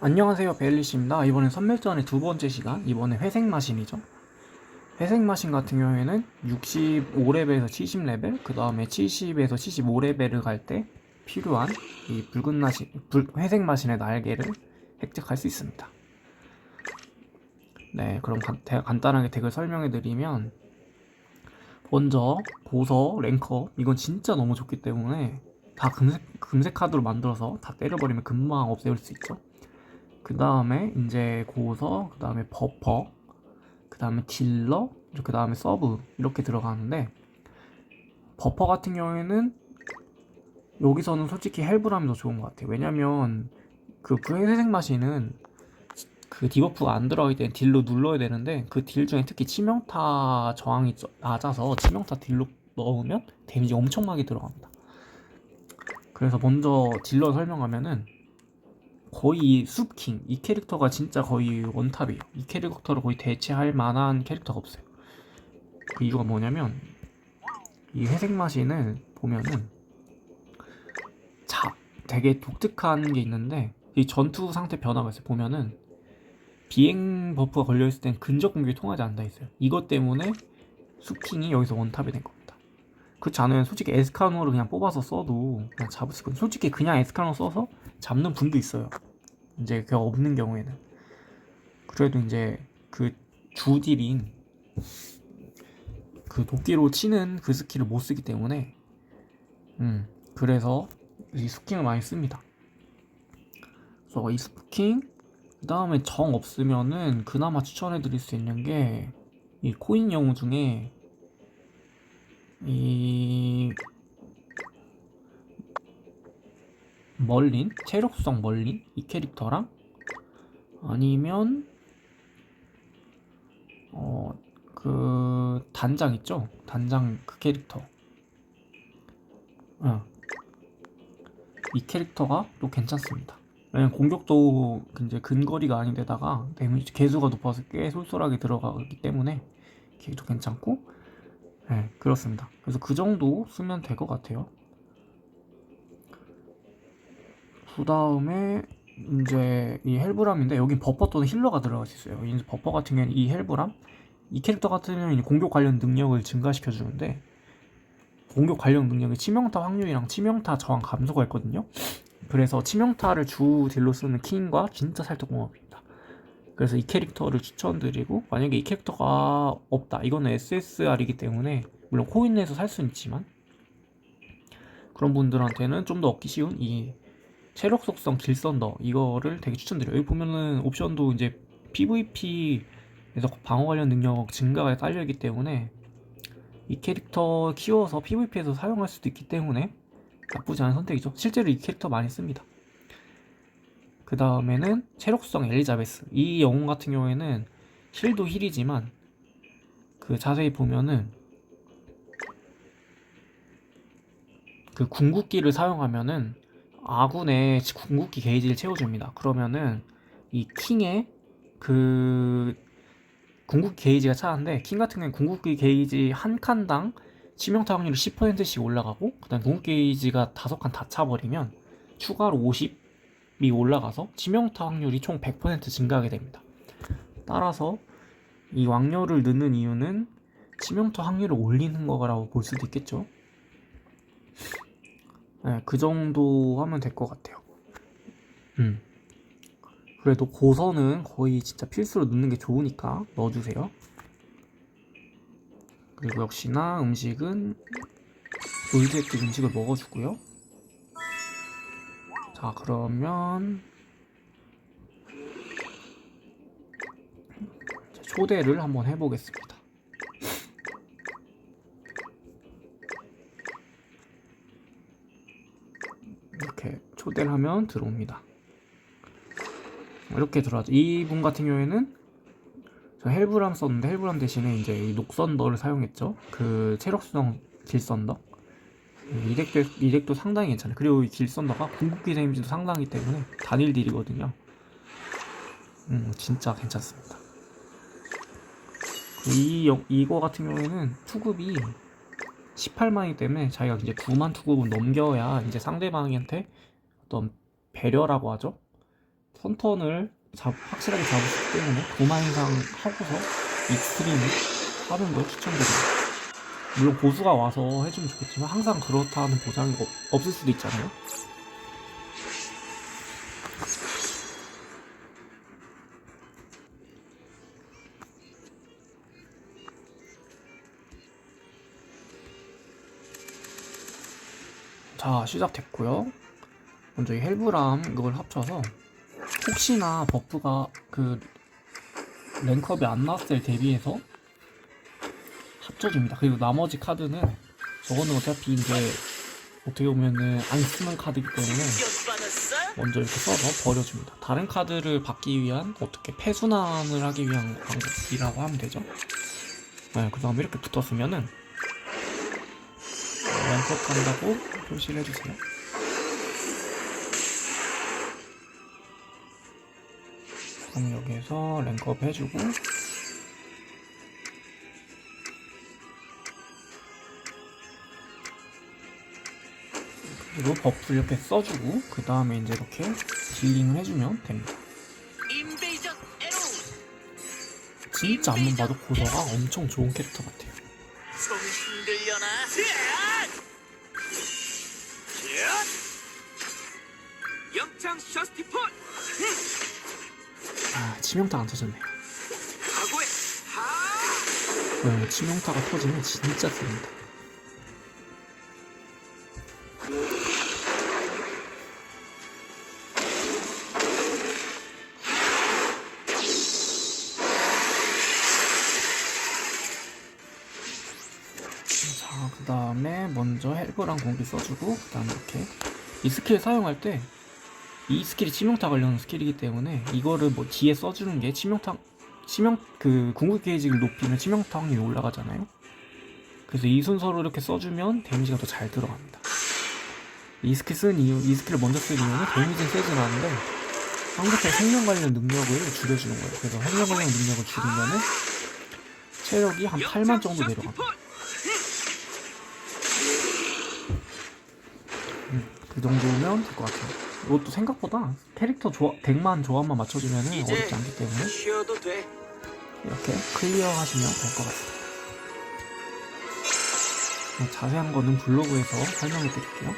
안녕하세요 베일리씨입니다. 이번엔 선멸전의 두 번째 시간 이번에 회색 마신이죠. 회색 마신 같은 경우에는 65레벨에서 70레벨 그 다음에 70에서 75레벨을 갈 때 필요한 이 붉은 마신 불, 회색 마신의 날개를 획득할 수 있습니다. 네 그럼 간, 대- 간단하게 덱을 설명해 드리면 먼저 고서 랭커 이건 진짜 너무 좋기 때문에 다 금색, 금색 카드로 만들어서 다 때려버리면 금방 없애올 수 있죠 그 다음에 이제 고서, 그 다음에 버퍼, 그 다음에 딜러, 그 다음에 서브 이렇게 들어가는데 버퍼 같은 경우에는 여기서는 솔직히 헬브람이 더 좋은 것 같아요. 왜냐면 그 부회색 마시는 그 디버프가 안 들어가기 때문에 딜로 눌러야 되는데 그 딜 중에 특히 치명타 저항이 쩌- 낮아서 치명타 딜로 넣으면 데미지 엄청나게 들어갑니다. 그래서 먼저 딜러 설명하면은 거의 숲킹 이 캐릭터가 진짜 거의 원탑이에요. 이 캐릭터를 거의 대체할 만한 캐릭터가 없어요. 그 이유가 뭐냐면 이 회색 마신을 보면은 자 되게 독특한 게 있는데 이 전투 상태 변화가 있어요. 보면은 비행 버프가 걸려 있을 땐 근접 공격이 통하지 않는다 있어요. 이것 때문에 숲킹이 여기서 원탑이 된 겁니다. 그렇지 않으면 솔직히 에스카노를 그냥 뽑아서 써도 그냥 잡을 수 있거든요. 솔직히 그냥 에스카노 써서 잡는 분도 있어요. 이제 그게 없는 경우에는 그래도 이제 그 주딜인 그 도끼로 치는 그 스킬을 못 쓰기 때문에 음 그래서 이 스킹을 많이 씁니다. 그래서 이 스킹 그 다음에 정 없으면은 그나마 추천해드릴 수 있는 게 이 코인 영웅 중에 이 멀린? 체력성 멀린? 이 캐릭터랑? 아니면 어 그 단장 있죠? 단장 그 캐릭터. 어. 이 캐릭터가 또 괜찮습니다. 왜냐면 공격도 이제 근거리가 아닌데다가 데미지 개수가 높아서 꽤 쏠쏠하게 들어가기 때문에 걔도 괜찮고 네 그렇습니다. 그래서 그 정도 쓰면 될 것 같아요 그 다음에 이제 이 헬브람인데 여긴 버퍼 또는 힐러가 들어갈 수 있어요. 이제 버퍼 같은 경우는 이 헬브람 이 캐릭터 같은 경우는 공격 관련 능력을 증가시켜 주는데 공격 관련 능력이 치명타 확률이랑 치명타 저항 감소가 있거든요. 그래서 치명타를 주 딜로 쓰는 킹과 진짜 살짝공합입니다. 그래서 이 캐릭터를 추천드리고 만약에 이 캐릭터가 없다 이거는 SSR이기 때문에 물론 코인 내에서 살 수는 있지만 그런 분들한테는 좀 더 얻기 쉬운 이 체력 속성 길썬더 이거를 되게 추천드려요. 여기 보면은 옵션도 이제 PVP에서 방어 관련 능력 증가가 딸려 있기 때문에 이 캐릭터 키워서 PVP에서 사용할 수도 있기 때문에 나쁘지 않은 선택이죠. 실제로 이 캐릭터 많이 씁니다. 그 다음에는 체력성 엘리자베스 이 영웅 같은 경우에는 힐도 힐이지만 그 자세히 보면은 그 궁극기를 사용하면은 아군의 궁극기 게이지를 채워줍니다. 그러면은 이 킹의 그 궁극기 게이지가 차는데 킹 같은 경우는 궁극기 게이지 한 칸당 치명타 확률이 10%씩 올라가고 그다음 궁극기 게이지가 다섯 칸 다 차버리면 추가로 50이 올라가서 치명타 확률이 총 100% 증가하게 됩니다. 따라서 이 왕녀를 넣는 이유는 치명타 확률을 올리는 거라고 볼 수도 있겠죠. 네, 그 정도 하면 될 것 같아요. 음. 그래도 고서는 거의 진짜 필수로 넣는 게 좋으니까 넣어주세요. 그리고 역시나 음식은 올드액트 음식을 먹어주고요. 자, 그러면 초대를 한번 해보겠습니다. 이렇게 초대를 하면 들어옵니다. 이렇게 들어가죠. 이분 같은 경우에는 저 헬브람 썼는데 헬브람 대신에 이제 이 녹선더를 사용했죠. 그 체력수정 길선더. 이 덱도, 이 덱도 상당히 괜찮아요. 그리고 이 길선더가 궁극기 데미지도 상당하기 때문에 단일 딜이거든요. 음, 진짜 괜찮습니다. 이, 영- 이거 같은 경우에는 투급이 18만이기 때문에 자기가 이제 9만 투급을 넘겨야 이제 상대방한테 어떤 배려라고 하죠. 선턴을 잡, 확실하게 있기 때문에 도마 이상 하고서 익스트림을 하는 걸 추천드립니다. 물론 고수가 와서 해주면 좋겠지만 항상 그렇다는 보장이 없, 없을 수도 있잖아요. 자 시작됐고요. 먼저 이 헬브랑 이걸 합쳐서 혹시나 버프가 그 랭크업이 안 나왔을 때 대비해서 합쳐줍니다. 그리고 나머지 카드는 저거는 어차피 이제 어떻게 보면은 안 쓰는 카드이기 때문에 먼저 이렇게 써서 버려줍니다. 다른 카드를 받기 위한 어떻게 패순환을 하기 위한 방법이라고 하면 되죠. 네, 그 다음에 이렇게 붙었으면은 랭크업 한다고 표시를 해주세요. 그럼 여기에서 랭크업 해주고 그리고 버프 이렇게 써주고 그 다음에 이제 이렇게 딜링을 해주면 됩니다. 진짜 안만 봐도 고서가 엄청 좋은 캐릭터 같아요. 좀 흔들려나? 역장 셔스티폰 아 치명타 안 터졌네요. 네, 치명타가 터지면 진짜 셉니다. 자, 그 다음에 먼저 헬브랑 공기 써주고, 그 다음에 이렇게. 이 스킬 사용할 때, 이 스킬이 치명타 관련 스킬이기 때문에, 이거를 뭐 뒤에 써주는 게 치명타, 치명, 그, 궁극 게이지를 높이면 치명타 확률이 올라가잖아요? 그래서 이 순서로 이렇게 써주면 데미지가 더 잘 들어갑니다. 이 스킬 쓴 이유, 이 스킬을 먼저 쓴 이유는 데미지는 세진 않은데, 상대편 생명 관련 능력을 줄여주는 거예요. 그래서 생명 관련 능력을 줄이면은, 체력이 한 8만 정도 내려갑니다. 그 정도면 될 것 같아요. 이것도 생각보다 캐릭터 조합, 덱만 조합만 맞춰주면 어렵지 않기 때문에 이렇게 클리어 하시면 될 것 같습니다. 뭐 자세한 거는 블로그에서 설명해 드릴게요.